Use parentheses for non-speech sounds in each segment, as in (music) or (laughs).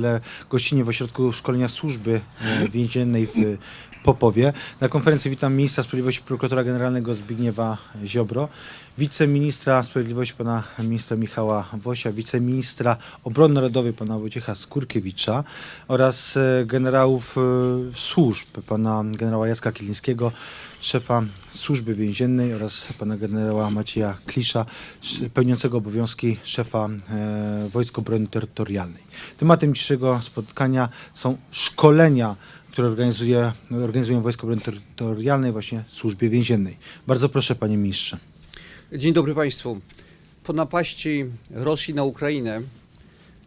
ale gościnie w ośrodku szkolenia służby e, więziennej w Popowie. Na konferencji witam ministra sprawiedliwości prokuratora generalnego Zbigniewa Ziobro, wiceministra sprawiedliwości pana ministra Michała Wosia, wiceministra obrony narodowej pana Wojciecha Skurkiewicza oraz e, generałów e, służb pana generała Jacka Kilińskiego, szefa służby więziennej oraz pana generała Macieja Klisza, sz- pełniącego obowiązki szefa e, Wojsk Obrony Terytorialnej. Tematem dzisiejszego spotkania są szkolenia, które organizuje, organizują Wojska Obrony Terytorialnej właśnie służbie więziennej. Bardzo proszę panie ministrze. Dzień dobry Państwu. Po napaści Rosji na Ukrainę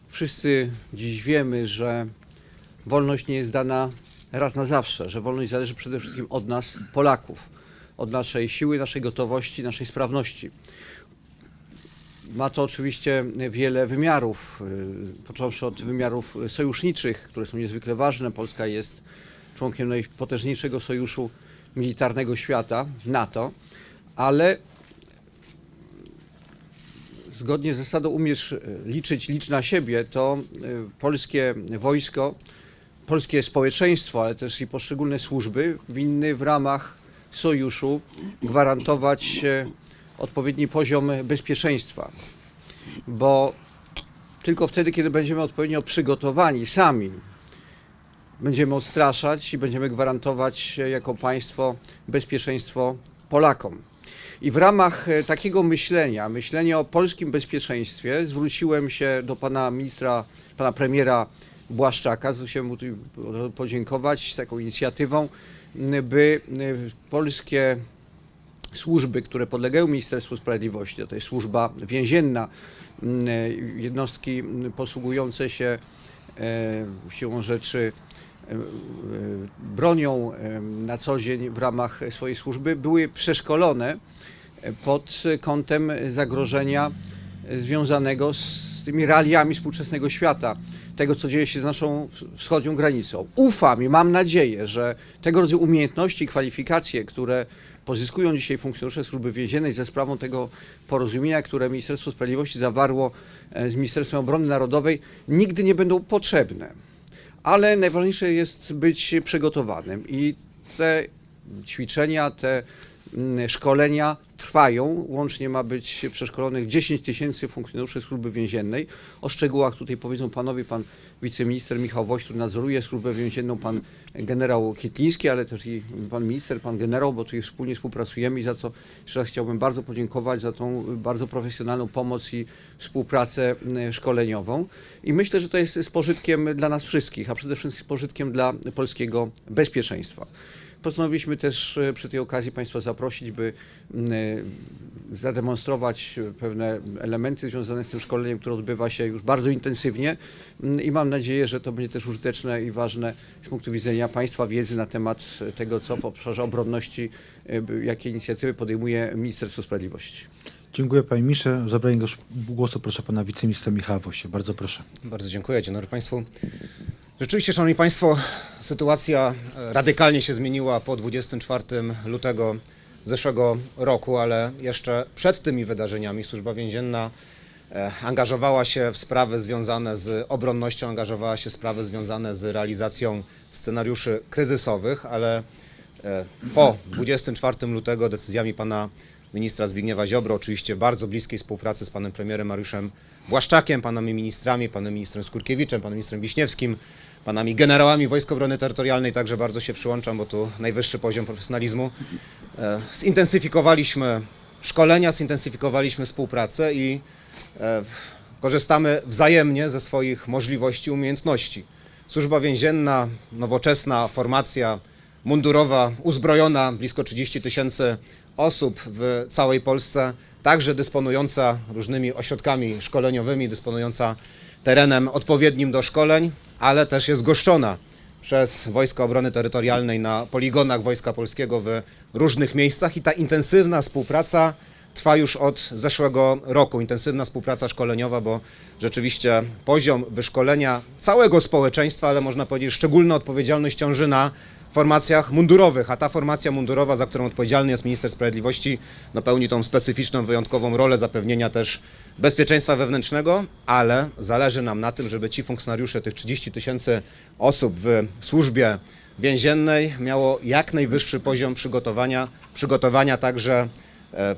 wszyscy dziś wiemy, że wolność nie jest dana raz na zawsze, że wolność zależy przede wszystkim od nas, Polaków, od naszej siły, naszej gotowości, naszej sprawności. Ma to oczywiście wiele wymiarów, y, począwszy od wymiarów sojuszniczych, które są niezwykle ważne. Polska jest członkiem najpotężniejszego sojuszu militarnego świata, NATO, ale zgodnie z zasadą umiesz liczyć, licz na siebie, to e, polskie wojsko, polskie społeczeństwo, ale też i poszczególne służby winny w ramach sojuszu gwarantować e, odpowiedni poziom bezpieczeństwa. Bo tylko wtedy, kiedy będziemy odpowiednio przygotowani sami, będziemy odstraszać i będziemy gwarantować e, jako państwo bezpieczeństwo Polakom. I w ramach e, takiego myślenia, myślenia o polskim bezpieczeństwie, zwróciłem się do pana ministra, pana premiera Błaszczaka, chciałem mu tu podziękować taką inicjatywą, by m, polskie służby, które podlegają Ministerstwu Sprawiedliwości, to jest służba więzienna, m, jednostki posługujące się e, siłą rzeczy bronią na co dzień w ramach swojej służby, były przeszkolone pod kątem zagrożenia związanego z tymi realiami współczesnego świata, tego co dzieje się z naszą wschodnią granicą. Ufam i mam nadzieję, że tego rodzaju umiejętności i kwalifikacje, które pozyskują dzisiaj funkcjonariusze służby więziennej ze sprawą tego porozumienia, które Ministerstwo Sprawiedliwości zawarło e, z Ministerstwem Obrony Narodowej, nigdy nie będą potrzebne. Ale najważniejsze jest być przygotowanym i te ćwiczenia, te szkolenia trwają. Łącznie ma być przeszkolonych 10 tysięcy funkcjonariuszy służby więziennej. O szczegółach tutaj powiedzą panowie, pan wiceminister Michał Woś, który nadzoruje służbę więzienną, pan generał Kietliński, ale też i pan minister, pan generał, bo tu wspólnie współpracujemy i za co jeszcze raz chciałbym bardzo podziękować za tą bardzo profesjonalną pomoc i współpracę mm, szkoleniową. I myślę, że to jest z pożytkiem dla nas wszystkich, a przede wszystkim z pożytkiem dla polskiego bezpieczeństwa. Postanowiliśmy też e, przy tej okazji Państwa zaprosić, by e, zademonstrować pewne elementy związane z tym szkoleniem, które odbywa się już bardzo intensywnie i mam nadzieję, że to będzie też użyteczne i ważne z punktu widzenia Państwa wiedzy na temat tego, co w obszarze obronności, e, jakie inicjatywy podejmuje Ministerstwo Sprawiedliwości. Dziękuję panie ministrze. O zabranie głos- głosu proszę pana wiceministra Michała Wosia. Bardzo proszę. Bardzo dziękuję. Dzień dobry Państwu. Rzeczywiście, Szanowni Państwo, sytuacja e, radykalnie się zmieniła po 24 lutego zeszłego roku, ale jeszcze przed tymi wydarzeniami Służba Więzienna e, angażowała się w sprawy związane z obronnością, angażowała się w sprawy związane z realizacją scenariuszy kryzysowych, ale e, po 24 lutego decyzjami pana ministra Zbigniewa Ziobro, oczywiście w bardzo bliskiej współpracy z panem premierem Mariuszem Błaszczakiem, panami ministrami, panem ministrem Skurkiewiczem, panem ministrem Wiśniewskim, panami generałami Wojsk Obrony Terytorialnej, także bardzo się przyłączam, bo tu najwyższy poziom profesjonalizmu. E, Zintensyfikowaliśmy szkolenia, zintensyfikowaliśmy współpracę i e, korzystamy wzajemnie ze swoich możliwości, umiejętności. Służba więzienna, nowoczesna formacja mundurowa, uzbrojona, blisko 30 tysięcy osób w całej Polsce, także dysponująca różnymi ośrodkami szkoleniowymi, dysponująca terenem odpowiednim do szkoleń, ale też jest goszczona przez Wojska Obrony Terytorialnej na poligonach Wojska Polskiego w różnych miejscach i ta intensywna współpraca trwa już od zeszłego roku. Intensywna współpraca szkoleniowa, bo rzeczywiście poziom wyszkolenia całego społeczeństwa, ale można powiedzieć szczególna odpowiedzialność ciąży na formacjach mundurowych, a ta formacja mundurowa, za którą odpowiedzialny jest minister sprawiedliwości, no pełni tą specyficzną, wyjątkową rolę zapewnienia też bezpieczeństwa wewnętrznego, ale zależy nam na tym, żeby ci funkcjonariusze, tych 30 tysięcy osób w służbie więziennej miało jak najwyższy poziom przygotowania, przygotowania także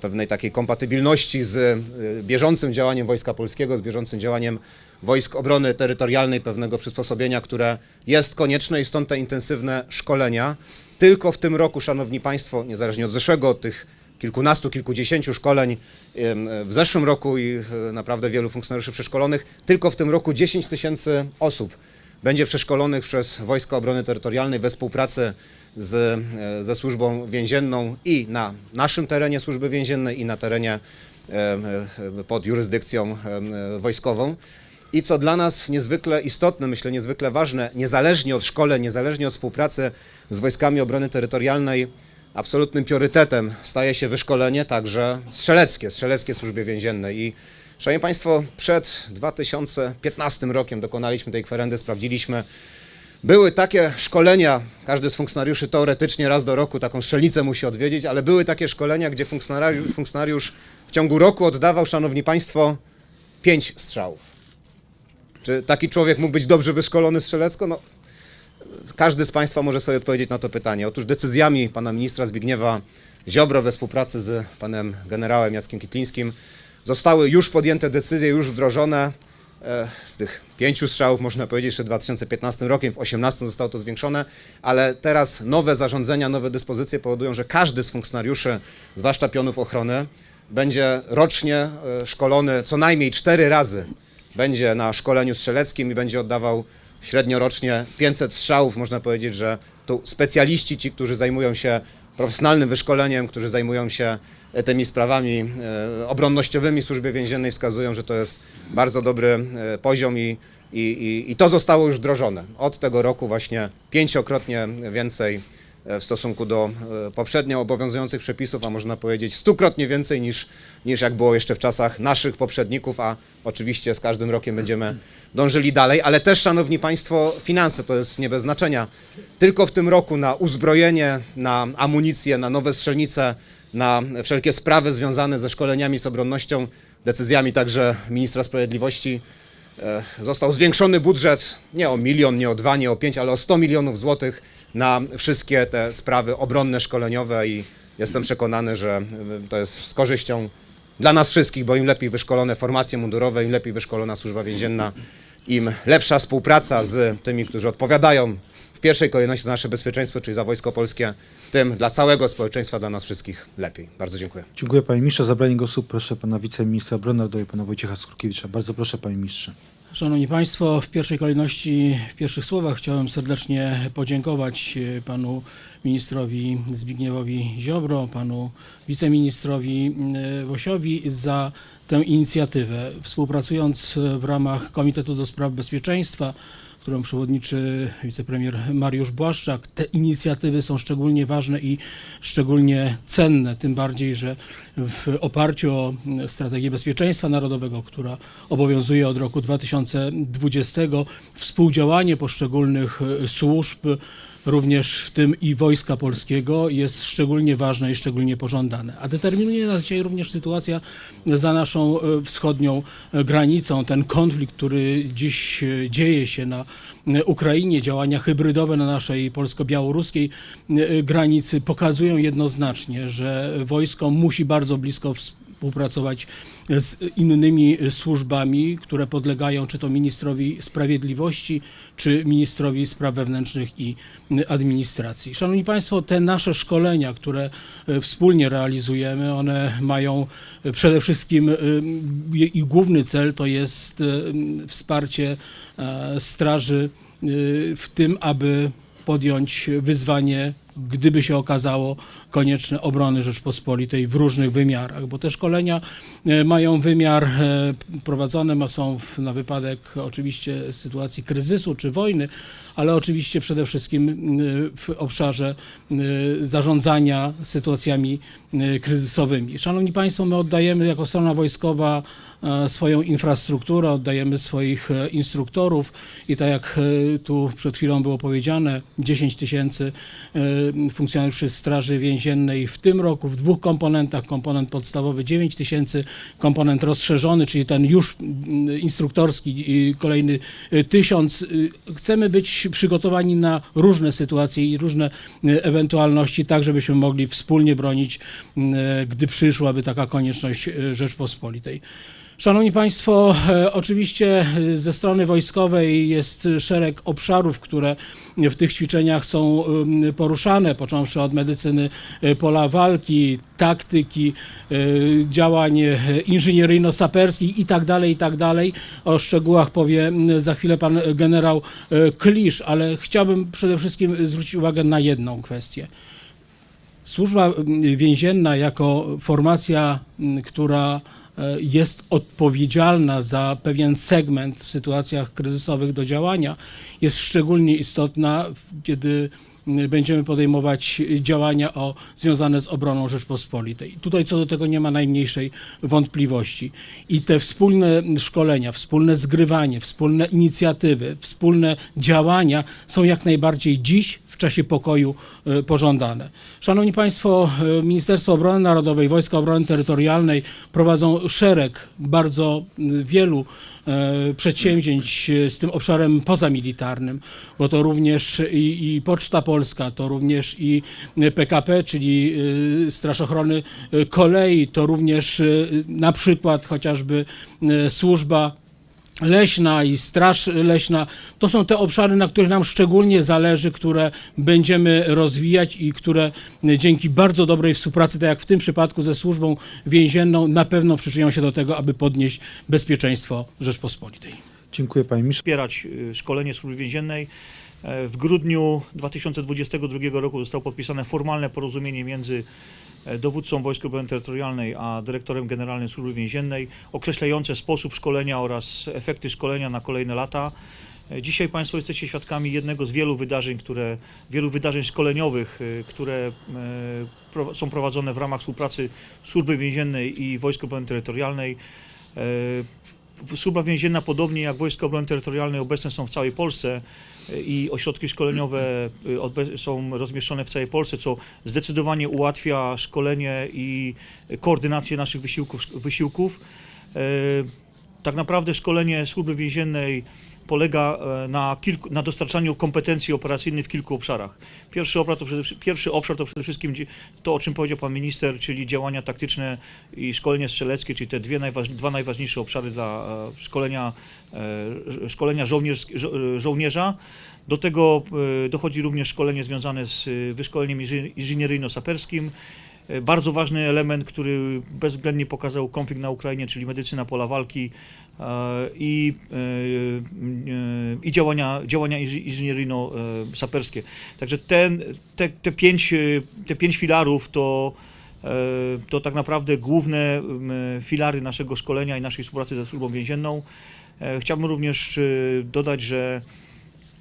pewnej takiej kompatybilności z e, bieżącym działaniem Wojska Polskiego, z bieżącym działaniem Wojsk Obrony Terytorialnej, pewnego przysposobienia, które jest konieczne i stąd te intensywne szkolenia. Tylko w tym roku, Szanowni Państwo, niezależnie od zeszłego, od tych kilkunastu, kilkudziesięciu szkoleń w zeszłym roku i e, naprawdę wielu funkcjonariuszy przeszkolonych, tylko w tym roku 10 tysięcy osób będzie przeszkolonych przez Wojska Obrony Terytorialnej we współpracy z, e, ze służbą więzienną i na naszym terenie służby więziennej i na terenie e, e, pod jurysdykcją wojskową. I co dla nas niezwykle istotne, myślę niezwykle ważne, niezależnie od szkoleń, niezależnie od współpracy z Wojskami Obrony Terytorialnej, absolutnym priorytetem staje się wyszkolenie także strzeleckie, strzeleckie służbie więziennej. I Szanowni Państwo, przed 2015 rokiem dokonaliśmy tej kwerendy, sprawdziliśmy, były takie szkolenia, każdy z funkcjonariuszy teoretycznie raz do roku taką strzelnicę musi odwiedzić, ale były takie szkolenia, gdzie funkcjonariusz, funkcjonariusz w ciągu roku oddawał, Szanowni Państwo, pięć strzałów. Czy taki człowiek mógł być dobrze wyszkolony strzelecko? No, każdy z Państwa może sobie odpowiedzieć na to pytanie. Otóż decyzjami pana ministra Zbigniewa Ziobro we współpracy z panem generałem Jackiem Kitlińskim zostały już podjęte decyzje, już wdrożone. E, Z tych pięciu strzałów można powiedzieć, że w 2015 rokiem, w 2018 zostało to zwiększone, ale teraz nowe zarządzenia, nowe dyspozycje powodują, że każdy z funkcjonariuszy, zwłaszcza pionów ochrony, będzie rocznie e, szkolony co najmniej cztery razy. Będzie na szkoleniu strzeleckim i będzie oddawał średnio rocznie 500 strzałów. Można powiedzieć, że tu specjaliści, ci, którzy zajmują się profesjonalnym wyszkoleniem, którzy zajmują się tymi sprawami e, obronnościowymi w służbie więziennej, wskazują, że to jest bardzo dobry e, poziom i, i, i, to zostało już wdrożone. Od tego roku właśnie pięciokrotnie więcej e, w stosunku do poprzednio obowiązujących przepisów, a można powiedzieć stukrotnie więcej niż, niż jak było jeszcze w czasach naszych poprzedników, a oczywiście z każdym rokiem będziemy dążyli dalej, ale też, Szanowni Państwo, finanse to jest nie bez znaczenia. Tylko w tym roku na uzbrojenie, na amunicję, na nowe strzelnice, na wszelkie sprawy związane ze szkoleniami, z obronnością, decyzjami także ministra sprawiedliwości. E, został zwiększony budżet nie o milion, nie o dwa, nie o pięć, ale o 100 milionów złotych na wszystkie te sprawy obronne, szkoleniowe i jestem przekonany, że y, to jest z korzyścią dla nas wszystkich, bo im lepiej wyszkolone formacje mundurowe, im lepiej wyszkolona służba więzienna, im lepsza współpraca z tymi, którzy odpowiadają pierwszej kolejności za nasze bezpieczeństwo, czyli za Wojsko Polskie, tym dla całego społeczeństwa, dla nas wszystkich lepiej. Bardzo dziękuję. Dziękuję panie ministrze. O zabranie głosu proszę pana wiceministra obrony narodowej, pana Wojciecha Skurkiewicza. Bardzo proszę panie ministrze. Szanowni Państwo, w pierwszej kolejności, w pierwszych słowach chciałem serdecznie podziękować e, panu ministrowi Zbigniewowi Ziobro, panu wiceministrowi e, Wosiowi za tę inicjatywę. Współpracując w ramach Komitetu do Spraw Bezpieczeństwa, którą przewodniczy wicepremier Mariusz Błaszczak. Te inicjatywy są szczególnie ważne i szczególnie cenne, tym bardziej, że w oparciu o strategię bezpieczeństwa narodowego, która obowiązuje od roku 2020, współdziałanie poszczególnych służb, również w tym i Wojska Polskiego, jest szczególnie ważne i szczególnie pożądane. A determinuje nas dzisiaj również sytuacja za naszą e, wschodnią e, granicą, ten konflikt, który dziś e, dzieje się na Ukrainie, działania hybrydowe na naszej polsko-białoruskiej granicy pokazują jednoznacznie, że wojsko musi bardzo blisko współpracować z innymi służbami, które podlegają czy to ministrowi sprawiedliwości, czy ministrowi spraw wewnętrznych i administracji. Szanowni Państwo, te nasze szkolenia, które e, wspólnie realizujemy, one mają e, przede wszystkim e, i główny cel to jest wsparcie straży w tym, aby podjąć wyzwanie gdyby się okazało konieczne obrony Rzeczpospolitej w różnych wymiarach, bo te szkolenia e, mają wymiar e, prowadzone są na wypadek oczywiście sytuacji kryzysu czy wojny, ale oczywiście przede wszystkim m, w obszarze zarządzania sytuacjami kryzysowymi. Szanowni Państwo, my oddajemy jako strona wojskowa e, swoją infrastrukturę, oddajemy swoich e, instruktorów i tak jak e, tu przed chwilą było powiedziane, 10 tysięcy e, funkcjonariuszy Straży Więziennej w tym roku w dwóch komponentach, komponent podstawowy 9 tysięcy, komponent rozszerzony, czyli ten już mm, instruktorski kolejny e, tysiąc. Y, Chcemy być przygotowani na różne sytuacje i różne e, ewentualności, tak żebyśmy mogli wspólnie bronić, gdy przyszłaby taka konieczność Rzeczpospolitej. Szanowni Państwo, e, oczywiście e, ze strony wojskowej jest szereg obszarów, które w tych ćwiczeniach są em, poruszane, począwszy od medycyny e, pola walki, taktyki, e, działań e, inżynieryjno-saperskich i tak dalej, i tak. O szczegółach powie za chwilę pan generał e, Klisz, ale chciałbym przede wszystkim zwrócić uwagę na jedną kwestię. Służba więzienna jako formacja, która e, jest odpowiedzialna za pewien segment w sytuacjach kryzysowych do działania, jest szczególnie istotna, kiedy będziemy podejmować działania o, związane z obroną Rzeczpospolitej. Tutaj co do tego nie ma najmniejszej wątpliwości. I te wspólne szkolenia, wspólne zgrywanie, wspólne inicjatywy, wspólne działania są jak najbardziej dziś w czasie pokoju e, pożądane. Szanowni Państwo, e, Ministerstwo Obrony Narodowej, Wojska Obrony Terytorialnej prowadzą szereg bardzo wielu e, przedsięwzięć z tym obszarem pozamilitarnym, bo to również i, i Poczta Polska, to również i PKP, czyli Straż Ochrony Kolei, to również na przykład chociażby służba leśna i straż leśna, to są te obszary, na których nam szczególnie zależy, które będziemy rozwijać i które dzięki bardzo dobrej współpracy, tak jak w tym przypadku ze służbą więzienną, na pewno przyczynią się do tego, aby podnieść bezpieczeństwo Rzeczpospolitej. Dziękuję Panie Ministrze. wspierać y, szkolenie służby więziennej. E, W grudniu 2022 roku zostało podpisane formalne porozumienie między e, dowódcą Wojsk Obrony Terytorialnej a dyrektorem generalnym Służby Więziennej określające sposób szkolenia oraz efekty szkolenia na kolejne lata. E, Dzisiaj Państwo jesteście świadkami jednego z wielu wydarzeń, które, wielu wydarzeń szkoleniowych, które e, pro- są prowadzone w ramach współpracy Służby Więziennej i Wojsk Obrony Terytorialnej. Służba więzienna, podobnie jak Wojska Obrony Terytorialnej, obecne są w całej Polsce e, i ośrodki szkoleniowe e, są rozmieszczone w całej Polsce, co zdecydowanie ułatwia szkolenie i koordynację naszych wysiłków. wysiłków. E, Tak naprawdę szkolenie służby więziennej polega e, na, kilku, na dostarczaniu kompetencji operacyjnych w kilku obszarach. Pierwszy obszar, to przede, wszy- pierwszy obszar to przede wszystkim to, o czym powiedział Pan Minister, czyli działania taktyczne i szkolenie strzeleckie, czyli te dwie najważ, dwa najważniejsze obszary dla e, szkolenia, e, szkolenia żołnierz, żo, żołnierza. Do tego dochodzi również szkolenie związane z wyszkoleniem inży- inżynieryjno-saperskim. E, Bardzo ważny element, który bezwzględnie pokazał konflikt na Ukrainie, czyli medycyna pola walki e, i, e, i działania, działania inży- inżynieryjno-saperskie. Także ten, te, te, pięć, te pięć filarów to, to tak naprawdę główne filary naszego szkolenia i naszej współpracy ze służbą więzienną. Chciałbym również dodać, że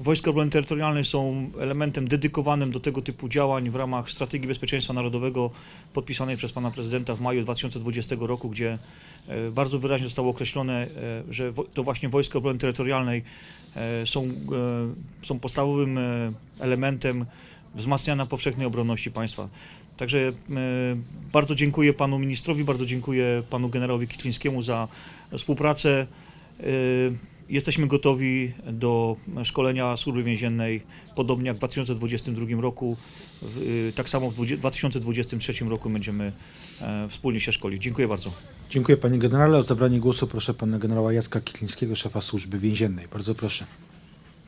Wojska Obrony Terytorialnej są elementem dedykowanym do tego typu działań w ramach Strategii Bezpieczeństwa Narodowego podpisanej przez pana prezydenta w maju 2020 roku, gdzie e, bardzo wyraźnie zostało określone, e, że to właśnie Wojska Obrony Terytorialnej e, są, są podstawowym elementem wzmacniania powszechnej obronności państwa. Także bardzo dziękuję panu ministrowi, bardzo dziękuję panu generałowi Kitlińskiemu za współpracę. Jesteśmy gotowi do szkolenia służby więziennej, podobnie jak w 2022 roku. W, y, tak samo w dwudzie- 2023 roku będziemy e, wspólnie się szkolić. Dziękuję bardzo. Dziękuję Panie Generale. O zabranie głosu proszę Pana Generała Jacka Kitlińskiego, szefa Służby Więziennej. Bardzo proszę.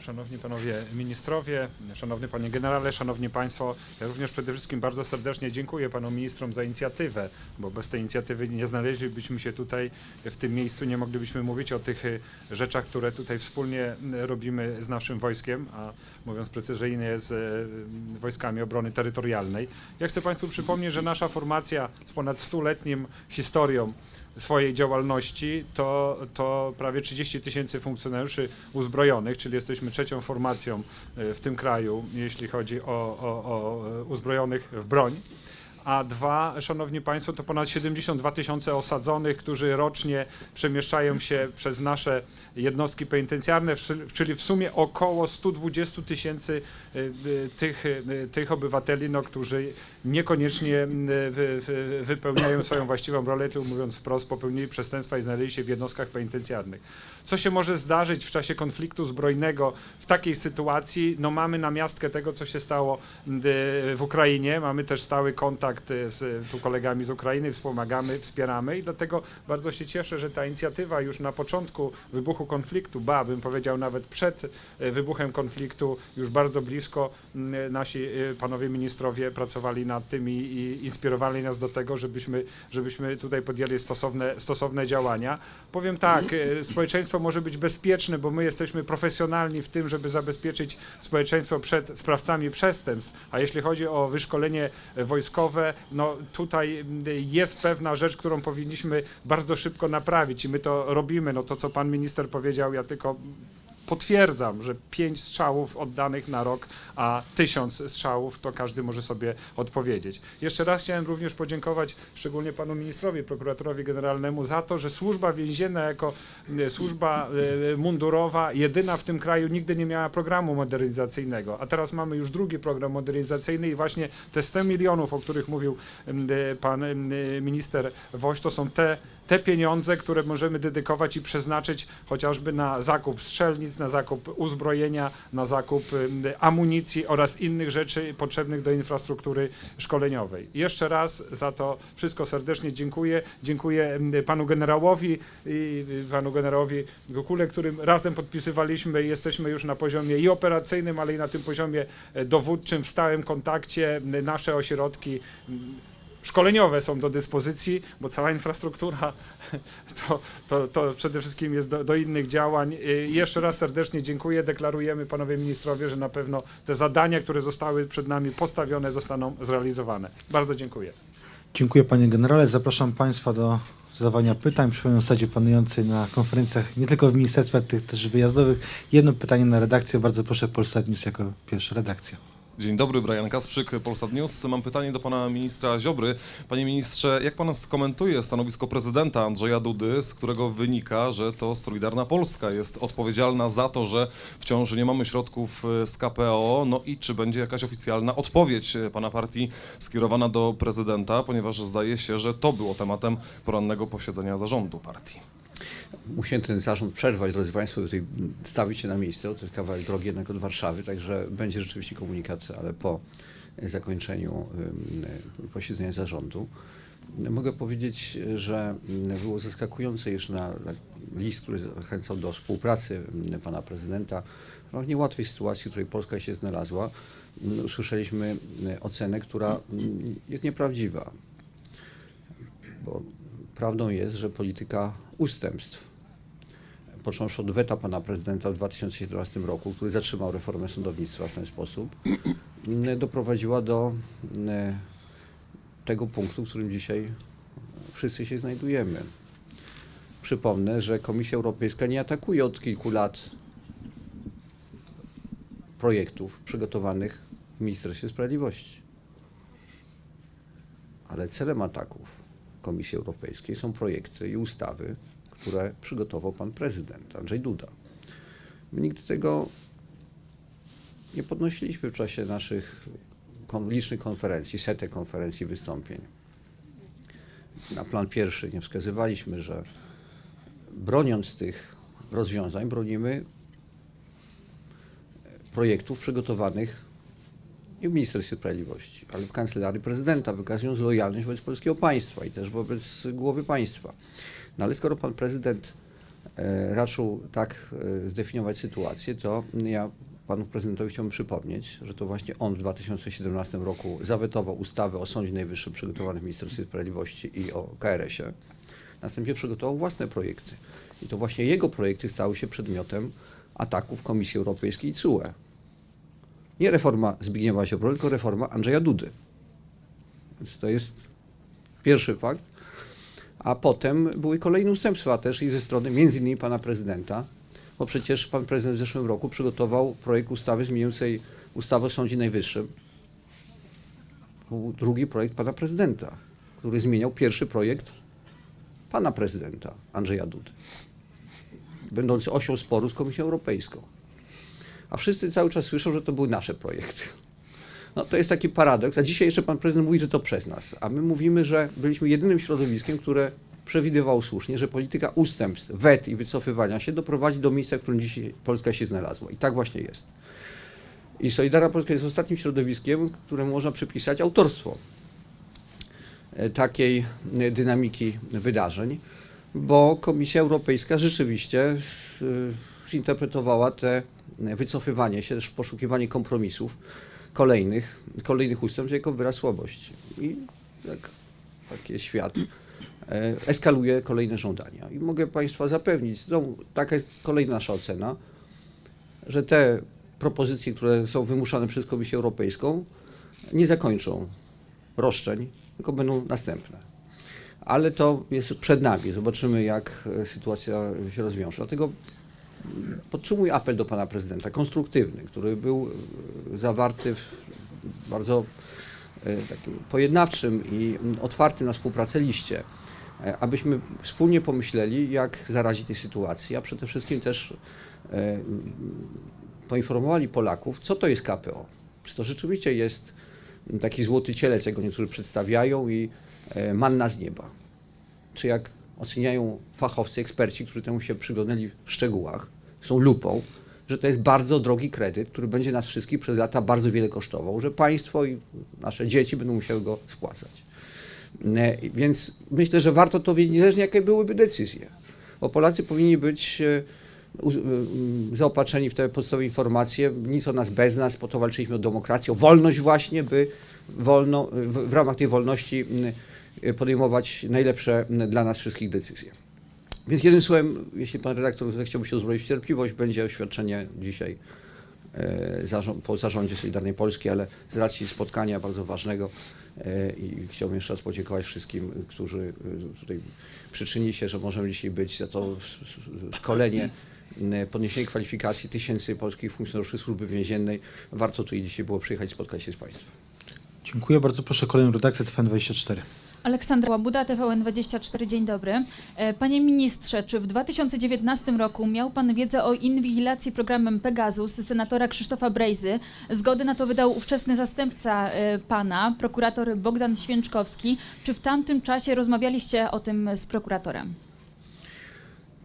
Szanowni Panowie Ministrowie, Szanowny Panie Generale, Szanowni Państwo, ja również przede wszystkim bardzo serdecznie dziękuję Panom Ministrom za inicjatywę, bo bez tej inicjatywy nie znaleźlibyśmy się tutaj w tym miejscu, nie moglibyśmy mówić o tych y, rzeczach, które tutaj wspólnie robimy z naszym wojskiem, a mówiąc precyzyjnie z y, wojskami obrony terytorialnej. Ja chcę Państwu przypomnieć, że nasza formacja z ponad stuletnim historią swojej działalności to, to prawie 30 tysięcy funkcjonariuszy uzbrojonych, czyli jesteśmy trzecią formacją e, w tym kraju, jeśli chodzi o, o, o e, uzbrojonych w broń. A dwa, szanowni państwo, to ponad 72 tysiące osadzonych, którzy rocznie przemieszczają się przez nasze jednostki penitencjarne, czyli w sumie około 120 tysięcy e, tych, tych obywateli, no, którzy niekoniecznie m, wy, wy, wypełniają swoją właściwą rolę, tu mówiąc wprost, popełnili przestępstwa i znaleźli się w jednostkach penitencjarnych. Co się może zdarzyć w czasie konfliktu zbrojnego w takiej sytuacji? No mamy namiastkę tego, co się stało m, w Ukrainie. Mamy też stały kontakt e, z tu kolegami z Ukrainy, wspomagamy, wspieramy i dlatego bardzo się cieszę, że ta inicjatywa już na początku wybuchu konfliktu, ba, bym powiedział nawet przed e, wybuchem konfliktu, już bardzo blisko m, nasi panowie ministrowie pracowali nad tym i, i inspirowali nas do tego, żebyśmy, żebyśmy tutaj podjęli stosowne, stosowne działania. Powiem tak, e, społeczeństwo może być bezpieczne, bo my jesteśmy profesjonalni w tym, żeby zabezpieczyć społeczeństwo przed sprawcami przestępstw, a jeśli chodzi o wyszkolenie wojskowe, no tutaj jest pewna rzecz, którą powinniśmy bardzo szybko naprawić i my to robimy. No to, co pan minister powiedział, ja tylko potwierdzam, że pięć strzałów oddanych na rok, a tysiąc strzałów, to każdy może sobie odpowiedzieć. Jeszcze raz chciałem również podziękować szczególnie panu ministrowi, prokuratorowi generalnemu za to, że służba więzienna jako e, służba e, mundurowa, jedyna w tym kraju nigdy nie miała programu modernizacyjnego, a teraz mamy już drugi program modernizacyjny i właśnie te 100 milionów, o których mówił e, pan m, minister Woś, to są te te pieniądze, które możemy dedykować i przeznaczyć chociażby na zakup strzelnic, na zakup uzbrojenia, na zakup ym, amunicji oraz innych rzeczy potrzebnych do infrastruktury szkoleniowej. Jeszcze raz za to wszystko serdecznie dziękuję. Dziękuję ym, panu generałowi i y, panu generałowi Gokule, którym razem podpisywaliśmy. Jesteśmy już na poziomie i operacyjnym, ale i na tym poziomie dowódczym w stałym kontakcie. Nasze ośrodki szkoleniowe są do dyspozycji, bo cała infrastruktura (laughs) to, to, to przede wszystkim jest do, do innych działań. I jeszcze raz serdecznie dziękuję. Deklarujemy, panowie ministrowie, że na pewno te zadania, które zostały przed nami postawione, zostaną zrealizowane. Bardzo dziękuję. Dziękuję panie generale. Zapraszam państwa do zadawania pytań. Przypomnę w zasadzie panującej na konferencjach nie tylko w ministerstwie, ale tych też wyjazdowych. Jedno pytanie na redakcję. Bardzo proszę Polsat News jako pierwsza redakcja. Dzień dobry, Brian Kasprzyk, Polsat News. Mam pytanie do pana ministra Ziobry. Panie ministrze, jak pan skomentuje stanowisko prezydenta Andrzeja Dudy, z którego wynika, że to Solidarna Polska jest odpowiedzialna za to, że wciąż nie mamy środków e, z KPO, no i czy będzie jakaś oficjalna odpowiedź e, pana partii skierowana do prezydenta, ponieważ zdaje się, że to było tematem porannego posiedzenia zarządu partii. Musiałem ten zarząd przerwać, drodzy Państwo, tutaj stawić się na miejsce, to jest kawałek drogi jednak od Warszawy, także będzie rzeczywiście komunikat, ale po zakończeniu posiedzenia zarządu. Mogę powiedzieć, że było zaskakujące, iż na list, który zachęcał do współpracy pana prezydenta, no w niełatwej sytuacji, w której Polska się znalazła, usłyszeliśmy ocenę, która jest nieprawdziwa. Bo prawdą jest, że polityka ustępstw, począwszy od weta pana prezydenta w 2017 roku, który zatrzymał reformę sądownictwa w ten sposób, m, doprowadziła do m, tego punktu, w którym dzisiaj wszyscy się znajdujemy. Przypomnę, że Komisja Europejska nie atakuje od kilku lat projektów przygotowanych w Ministerstwie Sprawiedliwości. Ale celem ataków Komisji Europejskiej są projekty i ustawy, które przygotował pan prezydent Andrzej Duda. My nigdy tego nie podnosiliśmy w czasie naszych licznych konferencji, setek konferencji, wystąpień. Na plan pierwszy nie wskazywaliśmy, że broniąc tych rozwiązań, bronimy projektów przygotowanych nie w Ministerstwie Sprawiedliwości, ale w Kancelarii Prezydenta, wykazując lojalność wobec polskiego państwa i też wobec głowy państwa. No ale skoro pan prezydent e, raczył tak e, zdefiniować sytuację, to ja panu prezydentowi chciałbym przypomnieć, że to właśnie on w 2017 roku zawetował ustawę o Sądzie Najwyższym przygotowaną w Ministerstwie Sprawiedliwości i o KRS-ie. Następnie przygotował własne projekty. I to właśnie jego projekty stały się przedmiotem ataków Komisji Europejskiej i CUE. Nie reforma Zbigniewa Ziobro, tylko reforma Andrzeja Dudy. Więc to jest pierwszy fakt. A potem były kolejne ustępstwa też i ze strony między innymi pana prezydenta, bo przecież pan prezydent w zeszłym roku przygotował projekt ustawy zmieniającej ustawę o Sądzie Najwyższym. Był drugi projekt pana prezydenta, który zmieniał pierwszy projekt pana prezydenta Andrzeja Dudy, będący osią sporu z Komisją Europejską. A wszyscy cały czas słyszą, że to były nasze projekty. No to jest taki paradoks. A dzisiaj jeszcze pan prezydent mówi, że to przez nas. A my mówimy, że byliśmy jedynym środowiskiem, które przewidywało słusznie, że polityka ustępstw, wet i wycofywania się doprowadzi do miejsca, w którym dzisiaj Polska się znalazła. I tak właśnie jest. I Solidarna Polska jest ostatnim środowiskiem, któremu można przypisać autorstwo e, takiej e, dynamiki wydarzeń, bo Komisja Europejska rzeczywiście zinterpretowała te wycofywanie się, też poszukiwanie kompromisów kolejnych, kolejnych ustępstw jako wyraz słabości. I jak taki świat, e, eskaluje kolejne żądania. I mogę Państwa zapewnić, znowu, taka jest kolejna nasza ocena, że te propozycje, które są wymuszane przez Komisję Europejską, nie zakończą roszczeń, tylko będą następne. Ale to jest przed nami. Zobaczymy, jak e, sytuacja się rozwiąże. Dlatego podtrzymuję apel do pana prezydenta, konstruktywny, który był e, zawarty w bardzo e, takim pojednawczym i otwartym na współpracę liście, e, abyśmy wspólnie pomyśleli, jak zarazić tej sytuacji, a przede wszystkim też poinformowali Polaków, co to jest KPO. Czy to rzeczywiście jest taki złoty cielec, jak go niektórzy przedstawiają i manna z nieba. Czy jak oceniają fachowcy, eksperci, którzy temu się przyglądali w szczegółach, są lupą, że to jest bardzo drogi kredyt, który będzie nas wszystkich przez lata bardzo wiele kosztował, że państwo i nasze dzieci będą musiały go spłacać. E, Więc myślę, że warto to wiedzieć, niezależnie jakie byłyby decyzje. Bo Polacy powinni być e, e, zaopatrzeni w te podstawowe informacje. Nic o nas bez nas, po to walczyliśmy o demokrację, o wolność właśnie, by wolno, w, w ramach tej wolności m, e, podejmować najlepsze dla nas wszystkich decyzje. Więc jednym słowem, jeśli pan redaktor zechciałby się uzbroić w cierpliwość, będzie oświadczenie dzisiaj e, po zarządzie Solidarnej Polski, ale z racji spotkania bardzo ważnego e, i chciałbym jeszcze raz podziękować wszystkim, którzy e, tutaj przyczynili się, że możemy dzisiaj być za to szkolenie, podniesienie kwalifikacji tysięcy polskich funkcjonariuszy służby więziennej. Warto tu dzisiaj było przyjechać spotkać się z Państwem. Dziękuję bardzo. Proszę kolejną redakcję TVN24. Aleksandra Łabuda, TVN24, dzień dobry. E, Panie ministrze, czy w 2019 roku miał pan wiedzę o inwigilacji programem Pegasus senatora Krzysztofa Brejzy? Zgodę na to wydał ówczesny zastępca e, pana, prokurator Bogdan Święczkowski. Czy w tamtym czasie rozmawialiście o tym z prokuratorem?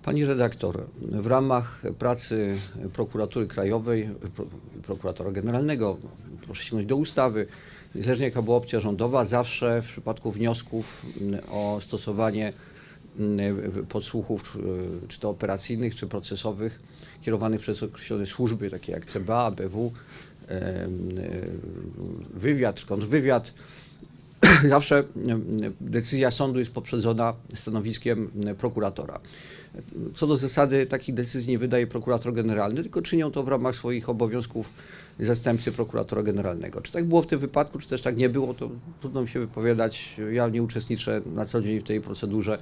Pani redaktor, w ramach pracy prokuratury krajowej, pro, prokuratora generalnego, proszę sięgnąć do ustawy, niezależnie jaka była opcja rządowa, zawsze w przypadku wniosków mm, o stosowanie mm, podsłuchów, czy- czy to operacyjnych, czy procesowych, kierowanych przez określone służby, takie jak CBA, ABW, em, e, wywiad, kontrwywiad, (clears throat) zawsze mm, decyzja sądu jest poprzedzona stanowiskiem mm, prokuratora. Co do zasady takich decyzji nie wydaje prokurator generalny, tylko czynią to w ramach swoich obowiązków zastępcy prokuratora generalnego. Czy tak było w tym wypadku, czy też tak nie było, to trudno mi się wypowiadać. Ja nie uczestniczę na co dzień w tej procedurze.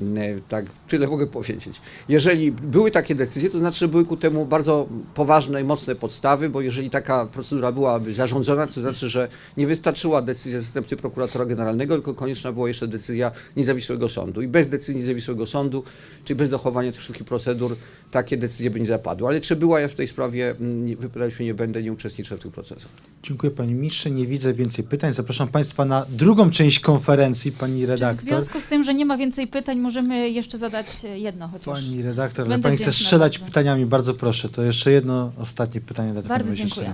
Mm, Tak, tyle mogę powiedzieć. Jeżeli były takie decyzje, to znaczy, że były ku temu bardzo poważne i mocne podstawy, bo jeżeli taka procedura byłaby zarządzona, to znaczy, że nie wystarczyła decyzja zastępcy prokuratora generalnego, tylko konieczna była jeszcze decyzja niezawisłego sądu. I bez decyzji niezawisłego sądu, czyli bez dochowania tych wszystkich procedur, takie decyzje by nie zapadły. Ale czy była ja w tej sprawie, wypowiadać się nie będę, nie uczestniczę w tych procesach. Dziękuję panie ministrze. Nie widzę więcej pytań. Zapraszam państwa na drugą część konferencji. Pani Czy w redaktor. związku z tym, że nie ma więcej pytań, możemy jeszcze zadać jedno chociaż? Pani redaktor, ale pani chce strzelać bardzo. pytaniami, bardzo proszę. To jeszcze jedno ostatnie pytanie dla Bardzo TVN24. dziękuję.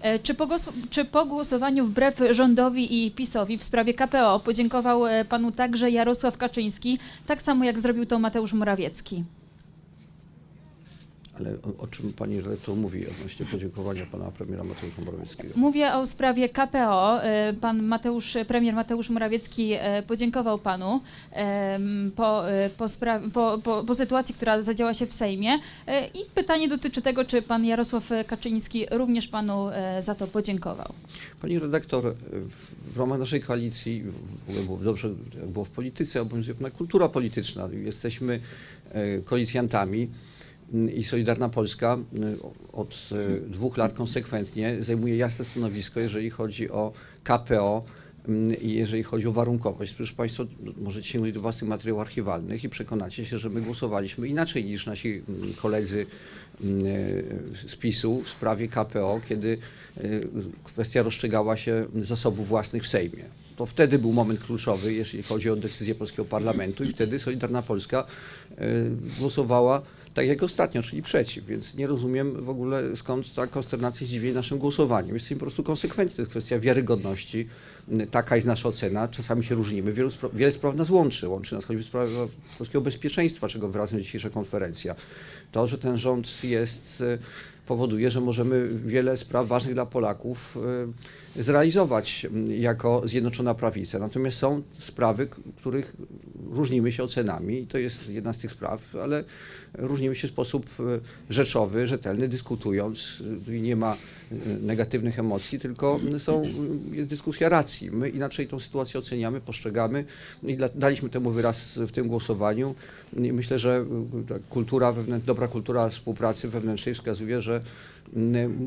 E, Czy po, czy po głosowaniu wbrew rządowi i PiSowi w sprawie KPO podziękował e, panu także Jarosław Kaczyński, tak samo jak zrobił to Mateusz Morawiecki? Ale o, o czym pani redaktor mówi odnośnie podziękowania pana premiera Mateusza Morawieckiego? Mówię o sprawie KPO. E, Pan Mateusz, premier Mateusz Morawiecki e, podziękował panu po, e, po, po, po, po sytuacji, która zadziała się w Sejmie. I pytanie dotyczy tego, czy pan Jarosław Kaczyński również panu za to podziękował. Pani redaktor, w, w ramach naszej koalicji, w ogóle było dobrze, jak było w polityce, obowiązuje pewna kultura polityczna. Jesteśmy koalicjantami i Solidarna Polska m, od e, dwóch lat konsekwentnie zajmuje jasne stanowisko, jeżeli chodzi o KPO m, i jeżeli chodzi o warunkowość. Przecież Państwo możecie sięgnąć do własnych materiałów archiwalnych i przekonacie się, że my głosowaliśmy inaczej niż nasi m, koledzy m, e, z PiSu w sprawie KPO, kiedy e, kwestia rozstrzygała się zasobów własnych w Sejmie. To wtedy był moment kluczowy, jeśli chodzi o decyzję polskiego parlamentu i wtedy Solidarna Polska głosowała tak jak ostatnio, czyli przeciw, więc nie rozumiem w ogóle skąd ta konsternacja i zdziwienie naszym głosowaniem. Jesteśmy po prostu konsekwentni, to jest kwestia wiarygodności, taka jest nasza ocena, czasami się różnimy, Wielu spra- wiele spraw nas łączy, łączy nas choćby sprawa polskiego bezpieczeństwa, czego wyrazem dzisiejsza konferencja. To, że ten rząd jest, e, powoduje, że możemy wiele spraw ważnych dla Polaków e, zrealizować m, jako Zjednoczona Prawica. Natomiast są sprawy, których różnimy się ocenami i to jest jedna z tych spraw, ale różnimy się w sposób e, rzeczowy, rzetelny, dyskutując e, nie ma e, negatywnych emocji, tylko są, jest dyskusja racji. My inaczej tą sytuację oceniamy, postrzegamy i daliśmy temu wyraz w tym głosowaniu i myślę, że kultura dobra kultura współpracy wewnętrznej wskazuje, że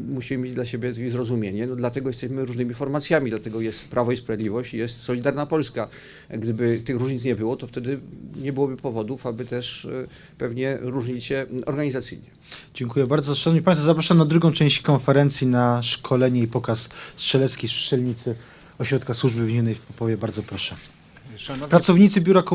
musimy mieć dla siebie zrozumienie. No, dlatego jesteśmy różnymi formacjami, dlatego jest Prawo i Sprawiedliwość i jest Solidarna Polska. Gdyby tych różnic nie było, to wtedy nie byłoby powodów, aby też e, pewnie różnić się organizacyjnie. Dziękuję bardzo. Szanowni Państwo, zapraszam na drugą część konferencji na szkolenie i pokaz strzelecki z strzelnicy Ośrodka Służby Więziennej w Popowie. Bardzo proszę. Szanowni Pracownicy Biura Komunikacji